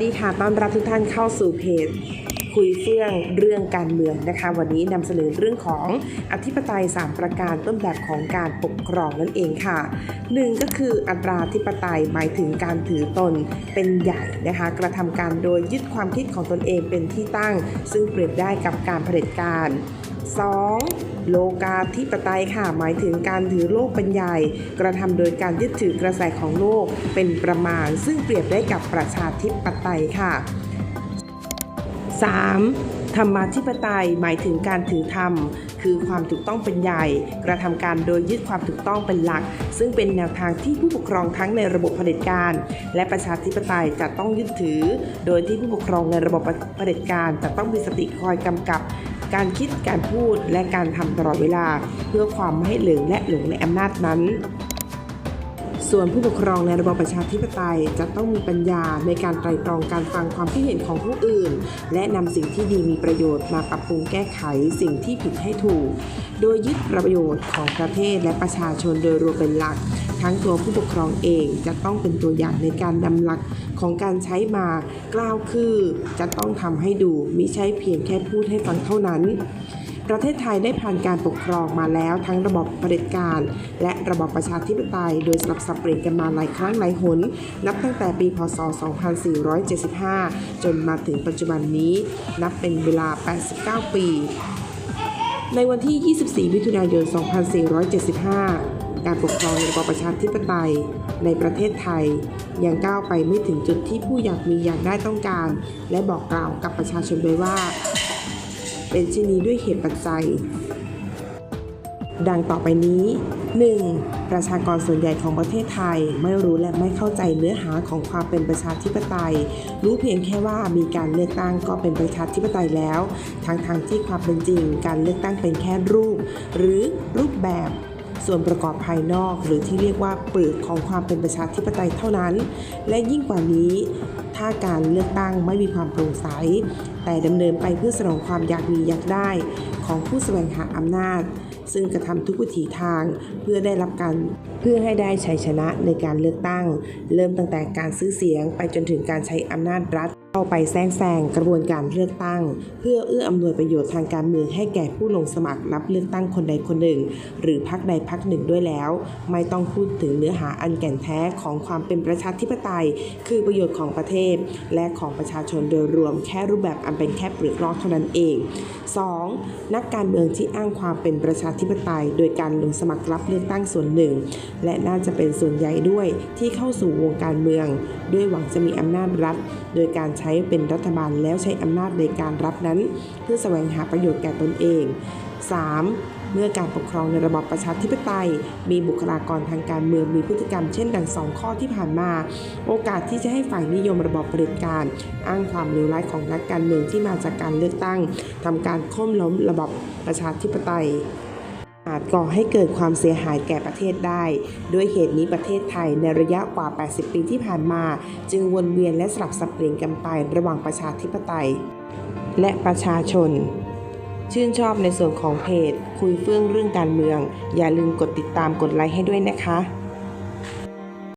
สวัสดีค่ะต้อนรับทุกท่านเข้าสู่เพจคุยเฟื่องเรื่องการเมืองนะคะ วันนี้นำเสนอเรื่องของอธิปไตย 3 ประการต้นแบบของการปกครองนั่นเองค่ะหนึ่งก็คืออัตราธิปไตยหมายถึงการถือตนเป็นใหญ่นะคะ กระทำการโดยยึดความคิดของตนเองเป็นที่ตั้ง ซึ่งเปรียบได้กับการเผด็จการ 2. โลกาธิปไตยค่ะ หมายถึงการถือโลกเป็นใหญ่ กระทำโดยการยึดถือกระแสของโลกเป็นประมาณ ซึ่งเปรียบได้กับประชาธิปไตยค่ะ 3. ธรรมาธิปไตยหมายถึงการถือธรรม คือความถูกต้องเป็นใหญ่ กระทำการโดยยึดความถูกต้องเป็นหลัก ซึ่งเป็นแนวทางที่ผู้ปกครองทั้งในระบบเผด็จการ และประชาธิปไตยจะต้องยึดถือ โดยที่ผู้ปกครองในระบบเผด็จการจะต้องมีสติคอยกำกับ การคิดการพูดและการทำตลอดเวลา เพื่อความไม่ให้เหลิงและหลงในอำนาจนั้น ส่วนผู้ปกครองในระบอบประชาธิปไตยจะต้องมีปัญญาในการไตร่ตรองการฟังความคิดเห็นของผู้อื่น และนำสิ่งที่ดีมีประโยชน์มาปรับปรุงแก้ไขสิ่งที่ผิดให้ถูก โดยยึดประโยชน์ของประเทศและประชาชนโดยรวมเป็นหลัก ทั้งตัวผู้ปกครองเองจะต้องเป็นตัวอย่างในการนำหลักของการใช้มากล่าวคือ จะต้องทำให้ดูมิใช่เพียงแค่พูดให้ฟังเท่านั้น ประเทศไทยได้ผ่านการปกครองมาแล้วทั้งระบบเผด็จการ และระบบประชาธิปไตย โดยสลับสับเปลี่ยนกันมาหลายครั้งหลายหน นับตั้งแต่ปีพศ 2475 จนมาถึงปัจจุบันนี้ นับเป็นเวลา 89 ปี ในวันที่ 24 มิถุนายน 2475การปกครองในระบอบประชาธิปไตย ในประเทศไทย ยังก้าวไปไม่ถึงจุดที่ผู้อยากมีอยากได้ต้องการ และบอกกล่าวกับประชาชนไว้ว่า เป็นเช่นนี้ด้วยเหตุปัจจัย ดังต่อไปนี้ 1. ประชากรส่วนใหญ่ของประเทศไทยไม่รู้และไม่เข้าใจเนื้อหาของความเป็นประชาธิปไตย รู้เพียงแค่ว่ามีการเลือกตั้งก็เป็นประชาธิปไตยแล้ว ทั้งทางที่ความเป็นจริง การเลือกตั้งเป็นแค่รูป หรือรูปแบบ ส่วนประกอบภายนอกหรือที่เรียกว่าเปลือกของความเป็นประชาธิปไตยเท่านั้น และยิ่งกว่านี้ ถ้าการเลือกตั้งไม่มีความโปร่งใส แต่ดำเนินไปเพื่อสนองความอยากมีอยากได้ ของผู้แสวงหาอำนาจ ซึ่งกระทำทุกวิถีทางเพื่อได้รับการเพื่อให้ได้ชัยชนะในการเลือกตั้ง เริ่มตั้งแต่การซื้อเสียงไปจนถึงการใช้อำนาจรัฐ เข้าไปแทรกแซงกระบวนการเลือกตั้ง เพื่อเอื้ออำนวยประโยชน์ทางการเมืองให้แก่ผู้ลงสมัครรับเลือกตั้งคนใดคนหนึ่ง หรือพรรคใดพรรคหนึ่งด้วยแล้ว ไม่ต้องพูดถึงเนื้อหาอันแก่นแท้ของความเป็นประชาธิปไตย คือประโยชน์ของประเทศ และของประชาชนโดยรวมแค่รูปแบบอันเป็นแค่เปลือกนอกเท่านั้นเอง 2. นักการเมืองที่อ้างความเป็นประชาธิปไตย โดยการลงสมัครรับเลือกตั้งส่วนหนึ่ง และน่าจะเป็นส่วนใหญ่ด้วยที่เข้าสู่วงการเมือง ด้วยหวังจะมีอำนาจรัฐ โดยการใช้เป็นรัฐบาลแล้วใช้อำนาจในการรับนั้น เพื่อแสวงหาประโยชน์แก่ตนเอง 3. เมื่อการปกครองในระบอบประชาธิปไตย มีบุคลากรทางการเมืองมีพฤติกรรมเช่นดังสองข้อที่ผ่านมา โอกาสที่จะให้ฝ่ายนิยมระบอบเผด็จการ อ้างความเลวร้ายของนักการเมืองที่มาจากการเลือกตั้งทำการโค่มล้มระบอบประชาธิปไตย อาจก่อให้เกิดความเสียหายแก่ประเทศได้ ด้วยเหตุนี้ประเทศไทยในระยะกว่า 80 ปีที่ผ่านมา จึงวนเวียนและสลับสับเปลี่ยนกันไประหว่างประชาธิปไตย และประชาชน ชื่นชอบในส่วนของเพจ คุยเฟื่องเรื่องการเมือง อย่าลืมกดติดตามกดไลค์ให้ด้วยนะคะ